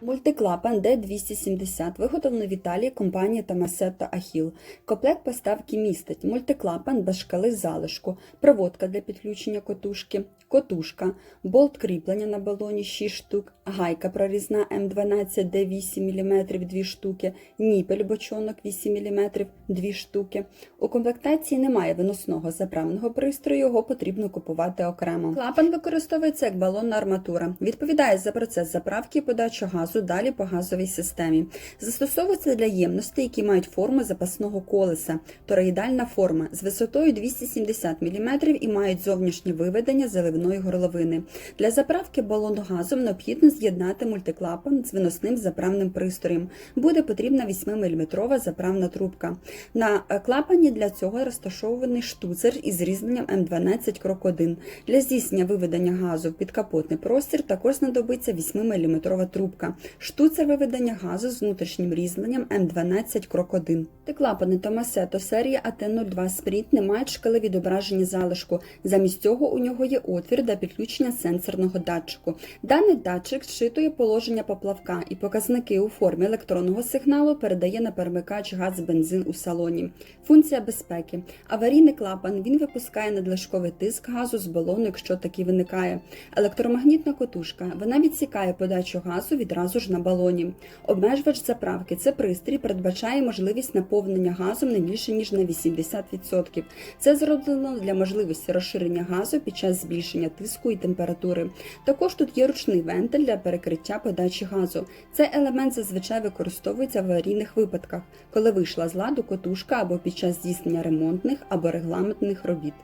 Мультиклапан D270 виготовлений в Італії компанією Tomasetto Achille. Комплект поставки містить мультиклапан без шкали залишку, проводка для підключення котушки, котушка, болт кріплення на балоні 6 штук, гайка прорізна М12 D8 мм 2 штуки, ніпель бочонок 8 мм 2 штуки. У комплектації немає виносного заправного пристрою, його потрібно купувати окремо. Клапан використовується як балонна арматура. Відповідає за процес заправки і подачі газу далі по газовій системі. Застосовується для ємностей, які мають форму запасного колеса, тороїдальна форма з висотою 270 мм і мають зовнішнє виведення заливної горловини. Для заправки балону газом необхідно з'єднати мультиклапан з виносним заправним пристроєм. Буде потрібна 8-мм заправна трубка. На е, клапані для цього розташований штуцер із різьбленням М12 крок 1. Для здійснення виведення газу в підкапотний простір також знадобиться 8-мм трубка. Штуцер виведення газу з внутрішнім різьбленням М12 крок 1. Та клапани Tomasetto серії AT02 Sprint не мають шкали відображення залишку. Замість цього у нього є отвір для підключення сенсорного датчику. Даний датчик зчитує положення поплавка і показники у формі електронного сигналу передає на перемикач газ-бензин у салоні. Функція безпеки. Аварійний клапан він випускає надлишковий тиск газу з балону, якщо такий виникає. Електромагнітна котушка вона відсікає подачу газу відразу ж на балоні. Обмежувач заправки це пристрій, передбачає можливість наповнення газом не більше ніж на 80%. Це зроблено для можливості розширення газу під час збільшення тиску і температури. Також тут є ручний вентиль для перекриття подачі газу. Цей елемент зазвичай використовується в аварійних випадках, коли вийшла з ладу котушка або під час здійснення ремонтних або регламентних робіт.